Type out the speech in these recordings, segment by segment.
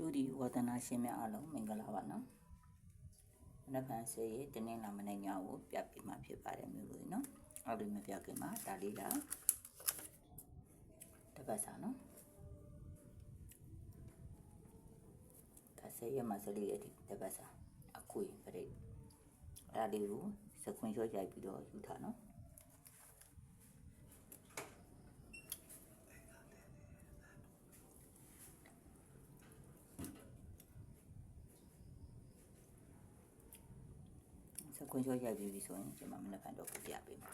သူဒီဝဒနာရှင်များအားလုံးမင်္ဂလာပါနော်မနက်ဖြန်ဆေးရတင်းနေလာမနေ့ညကိုပြပြမှာဖြစ်ပါတယ်မျိုးလို့နော်အော်ဒီမပြခင်မှာဒါလေးလာတပတ်စာနော်ဒါဆေးရမှာစလေးရဒီတပတ်စာအခွေပြိအဲ့ဒါလေးကိုစခွန်ချောရိုက်ပြီးတော့ယူထားနော် စကွန်ချောရိုက်ပြီးပြီဆိုရင်ကျွန်မမနက်ဖြန်တော့ပြပေးမှာ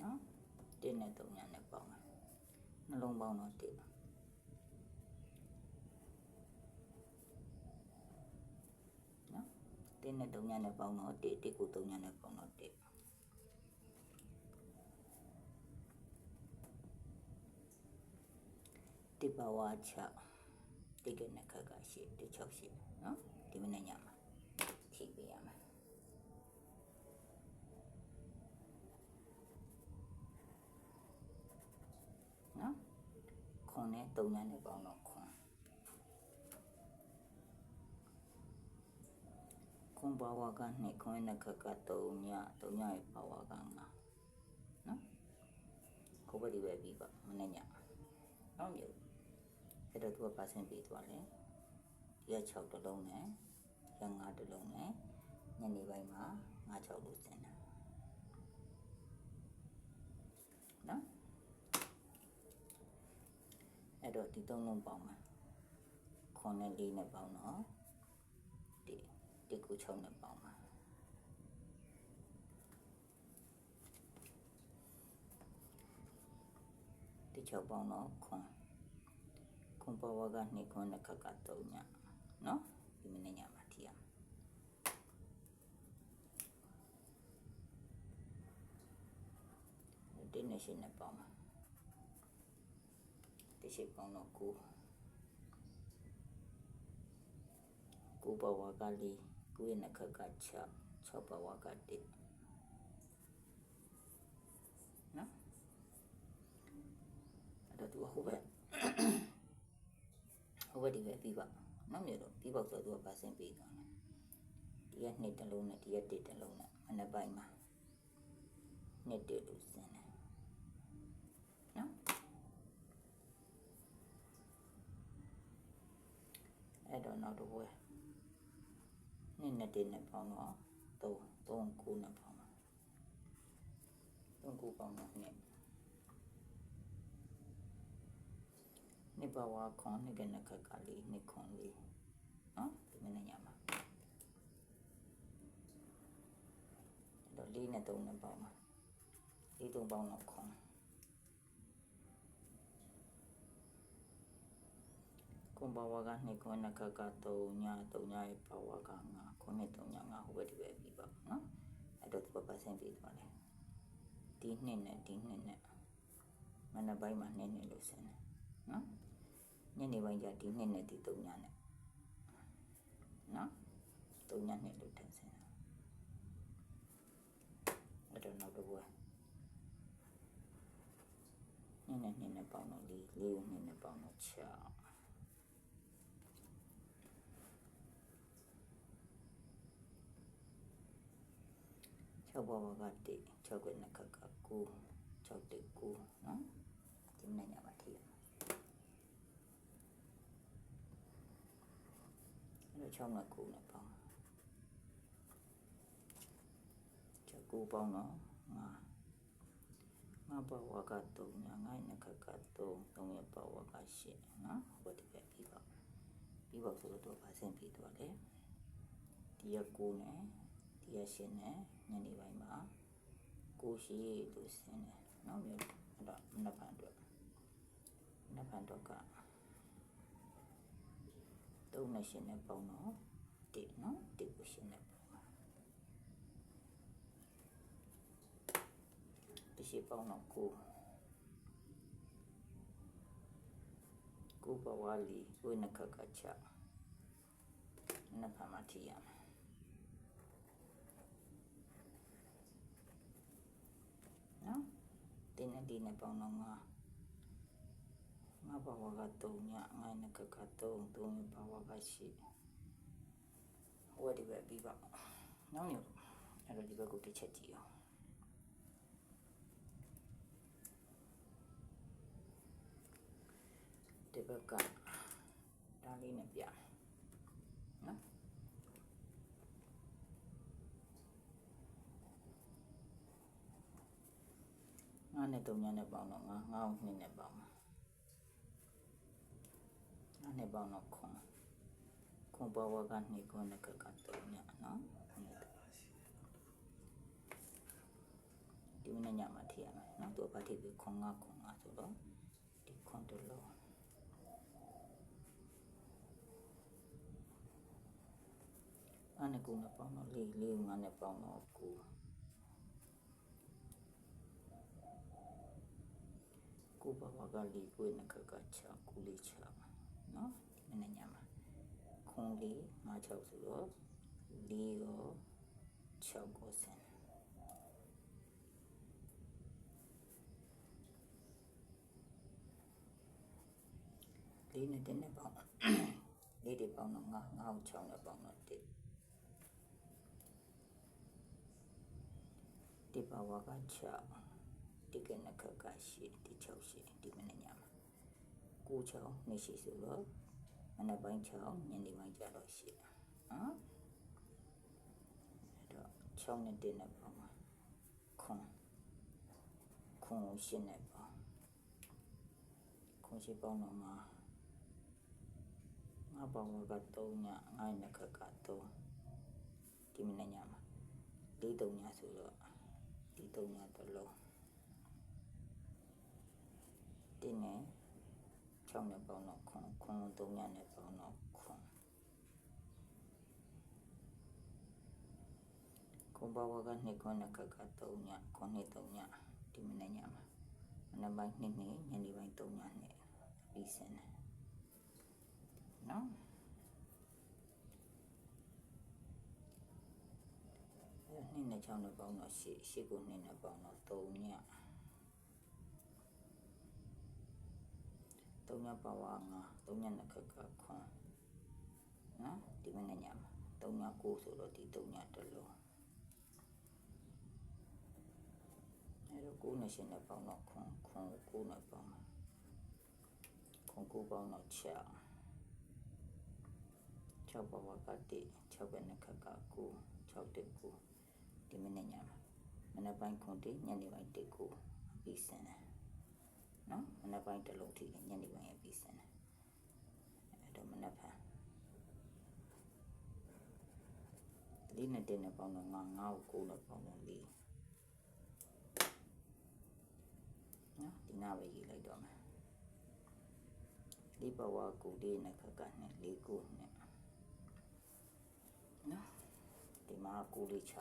နော်တင်းနဲ့တုံညာနဲ့ပေါင်းမယ်နှလုံးပေါင်းတော့တင်းပါ နော် တင်းနဲ့တုံညာနဲ့ပေါင်းတော့တစ်တစ်ကိုတုံညာနဲ့ပေါင်းတော့တစ်တစ်ပါဝါချတစ်ကနဲ့ခက်ကရှိတစ်ချောက်ရှိနော်ဒီမနေ့ညမှာထိပေးရမှာနော်ခွန်နဲ့တုံညာနဲ့ပေါင်းတော့ ဘာဝကနှစ်ခွန်နခကတုံညတုံညရဲ့ဘာဝကငါနော်ကိုဘဒီပဲပြီးပါမနေ့ညနော်မြေအဲ့တော့သူကပါစင်ပြီးသွားတယ်ဒီက6တလုံးနဲ့ဒီက9တလုံးနဲ့ညနေပိုင်းမှာ9 6လို့စင်တာနော်အဲ့တော့ဒီသုံးလုံးပေါင်းမှာခွန်နဲ့လေးနဲ့ပေါင်းတော့ဒီ တစ်ခု6နဲ့ပေါင်းပါတစ်ချောက်ပေါင်းတော့ခွန်ခွန်ပေါ်ဝကနှစ်ခွန်နဲ့ခက်က3ညနော်ဒီမနေ့ညမှာထီရမယ်ဒီနေ့ရှင်းနဲ့ပေါင်းပါဒီရှိပေါင်းတော့ကိုကိုဘဝကလေး ကိုရဲ့နှခက်က6 6ဘဝက1နော်အဲ့တော့သူကဟိုဘက်ဟိုဘက်ဒီပဲပြီးပါနော်မြေတော့ပြီးပေါက်ဆိုသူကပါစင်ပြီးသွားတယ်ဒီကနှစ်တစ်လုံးနဲ့ဒီကတ စ်တစ်လုံးနဲ့မနေ့ပိုင်းမှာနှစ်တစ်လို့စင်တယ်နော်အဲ့တော့နောက်တော့ဝယ်နှစ်နဲ့တစ်နဲ့ပေါင်းတော့သုံးသုံးခုနဲ့ပေါင်းပါသုံးခုပေါင်းတော့နှစ်နှစ်ပါဝါခွန်နှစ်ကနခကလေးနှစ်ခွန်လေးနော်ဒီမနေ့ညမှာအဲ့တော့လေးနဲ့သုံးနဲ့ပေါင်းပါလေးသုံးပေါင်းတော့ခွန်ကွန်ပါဝါကနှစ်ခွန်နှစ်ခက3ည3ညရဲ့ပါဝါက9 ခွန်နဲ့3ည9ဟိုဘက်ဒီဘက်ပြီးပါနော်အဲ့တော့သူကပတ်စင်ပြီးသွားတယ်ဒီနှစ်နဲ့ဒီနှစ်နဲ့မနက်ပိုင်းမှာနှစ်နှစ်လို့ဆင်းတယ်နော်ညနေပိုင်းကျဒီနှစ်နဲ့ဒီ3ညနဲ့နော်3ညနဲ့လို့ထင်ဆင်းတယ်အဲ့တော့နောက်တော့ဘယ်နှစ်နဲ့နှစ်နဲ့ပေါင်းတော့လေးလေးကိုနှစ်နဲ့ပေါင်းတော့6 6ဘဝကတိ6ကနခက9 6တိ9နော်ဒီမနေ့ညမှာထည့်ရမှာအဲ့တော့6နဲ့9နဲ့ပေါင်း6 9ပေါင်းတော့5 5ဘဝက3ည9နခက3 3ရဘဝက8နော်ဟိုဒီပဲပြီးပါပြီးပါဆိုတော့ဗာစင်ပြီးသွားတယ်ဒီရ9နဲ့ဒီရ8နဲ့ ညနေပိုင်းမှာကိုရှိသူဆင်းတယ်နောက်မျိုးအဲ့တော့နှစ်ဖန်အတွက်နှစ်ဖန်တော့ကသုံးနဲ့ရှင်းနဲ့ပုံတော့တိနော်တိကိုရှင်းနဲ့ပုံပါတစ်ရှိပုံတော့ကိုကိုဘဝလီကိုနခကချနှစ်ဖန်မှထိရမယ် တင်းနဲ့ဒီနဲ့ပေါင်းတော့ငါငါဘဝက3ညငါနခက3 3ဘဝကရှိဟိုဒီပဲပြီးပါနောက်ညအဲ့တော့ဒီဘက်ကိုတစ်ချက်ကြည့်အောင်ဒီဘက်ကဒါလေးနဲ့ပြ 9နဲ့3ညနဲ့ပေါင်းတော့9 9ကို2နဲ့ပေါင်းမှာ9နဲ့ပေါင်းတော့ခွန်ခွန်ဘဝက2ခွန်နဲ့ကက3ညနော်ဒီမနေ့ညမှာထည့်ရမယ်နော်သူကဘာထည့်ပြီးခွန်9ခွန်9ဆိုတော့ဒီခွန်တို့လောအဲ့ဒါကိုမပေါင်းတော့၄၄9နဲ့ပေါင်းတော့9 ကိုဘဘကလေးကိုနဲ့ခကချကိုလေးချနော်ဒီမနေ့ညမှာခွန်လေးငါ6ဆိုတော့လေးရော6ကိုစင်လေးနဲ့တင်းနဲ့ပေါင်းလေးတွေပေါင်းတော့ငါငါ့ကို6နဲ့ပေါင်းတော့တစ်ဒီဘဝကချ ဒီကနခကရှိဒီချောက်ရှိဒီမနေ့ညမှာကိုချောင်းနေရှိဆိုတော့မနေ့ပိုင်းချောင်းညနေပိုင်းကြတော့ရှိနော်အဲ့တော့6နဲ့1နဲ့ပေါ့မှာခွန်ခွန်ရှင်းနဲ့ပေါ့ခွန်ရှိပေါင်းတော့မှာငါပေါင်းက3ညငါနခက3ဒီမနေ့ညမှာလေး3ညဆိုတော့ဒီသုံးညတစ်လုံး တင်းနဲ့6နဲ့ပေါင်းတော့ခွန်ခွန်သုံးညနဲ့ပေါင်းတော့ခွန်ခွန်ဘဝကနှစ်ခွန်နဲ့ကက3ညခွန်နှစ်3ညဒီမနေ့ညမှာမနက်ပိုင်း2နှစ်ညနေပိုင်း3ညနဲ့ပြီးစင်တယ်နော်နှစ်နဲ့6နဲ့ပေါင်းတော့8 8ကို2နဲ့ပေါင်းတော့3ည 3ညပါဝါ9 3ညနဲ့ခက်ခက်ခွန်နော်ဒီမနေ့ညမှာ3ည9ဆိုတော့ဒီ3ညတစ်လုံးအဲ့တော့9နဲ့8နဲ့ပေါင်းတော့ခွန်ခွန်9နဲ့ပေါင်းခွန်9ပေါင်းတော့6 6ပါဝါကတည်း6ပဲနဲ့ခက်က9 6တက်9ဒီမနေ့ညမှာမနက်ပိုင်းခွန်တိညနေပိုင်းတက်ကိုပြီးစင်တယ် နော်မနက်ပိုင်းတစ်လုံးထိညနေပိုင်းရပြီးစင်တယ်အဲ့တော့မနက်ဖန်လေးနဲ့တင်းနဲ့ပေါင်းတော့ငါငါ့ကိုကိုနဲ့ပေါင်းတော့လေးနော်ဒီနာပဲရေးလိုက်တော့မယ်လေးဘဝကိုလေးနဲ့ခက်ကနဲ့လေးကိုနဲ့နော်ဒီမှာကိုလေးချ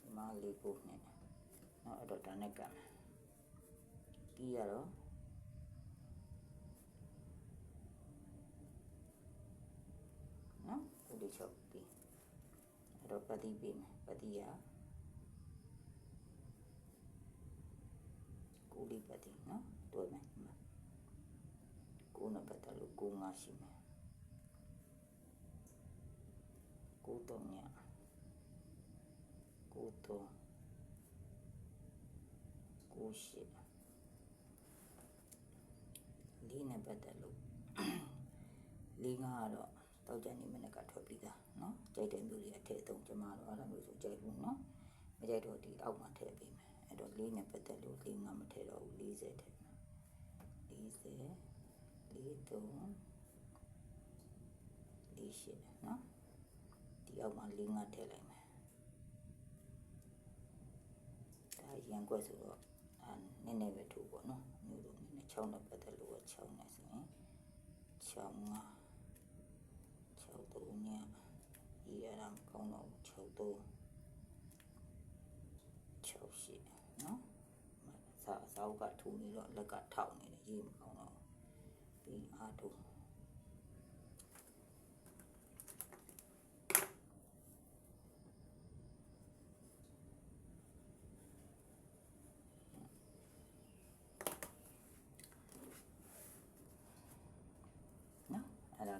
ဒီမှာလေးကိုနဲ့နော်အဲ့တော့ဒါနဲ့ကမယ် ပြီးရတော့နော်ကိုလေးချပြီးအဲ့တော့ပတိပြီးမယ်ပတိရကိုလေးပတိနော်တွေ့မယ်ဒီမှာကိုနဲ့ပတ်သက်လို့ကိုငါရှိမယ်ကိုတော့ညကိုတော့ကိုရှိ လေးနဲ့ပတ်သက်လို့လေးကတော့တောက်ကြနေမနေ့ကထွက်ပြီးသားနော်ကြိုက်တဲ့မျိုးတွေအထက်ဆုံးကျမတို့အားလုံးမျိုးဆိုကြိုက်ဘူးနော်မကြိုက်တော့ဒီအောက်မှာထည့်ပေးမယ်အဲ့တော့လေးနဲ့ပတ်သက်လို့လေးငါမထည့်တော့ဘူး40ထည့်မယ်40လေး3လေးရှင်းနော်ဒီအောက်မှာလေးငါထည့်လိုက်မယ်ဒါရန်ကွက်ဆိုတော့အာနည်းနည်းပဲထူပေါ့နော်မျိုးတို့နည်းနည်း6နဲ့ 6ငါ6 3ညဒီအရမ်းကောင်းတော့6 3 6ရှိနော်စာစာအုပ်ကထူနေတော့လက်ကထောက်နေတယ်ရေးမကောင်းတော့ပြီးအားထုတ်နော်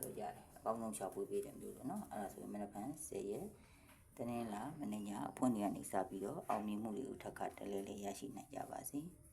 အဲ့ဒါတော့ရတယ်အကောင်းဆုံးရှာဖွေပေးတယ်မျိုးလို့နော်အဲ့ဒါဆိုရင်မနက်ဖြန်10ရက်တနင်္လာမနေ့ညအဖွင့်နေကနေစပြီးတော့အောင်မြင်မှုတွေကိုထပ်ခါတလဲလဲရရှိနိုင်ကြပါစေ။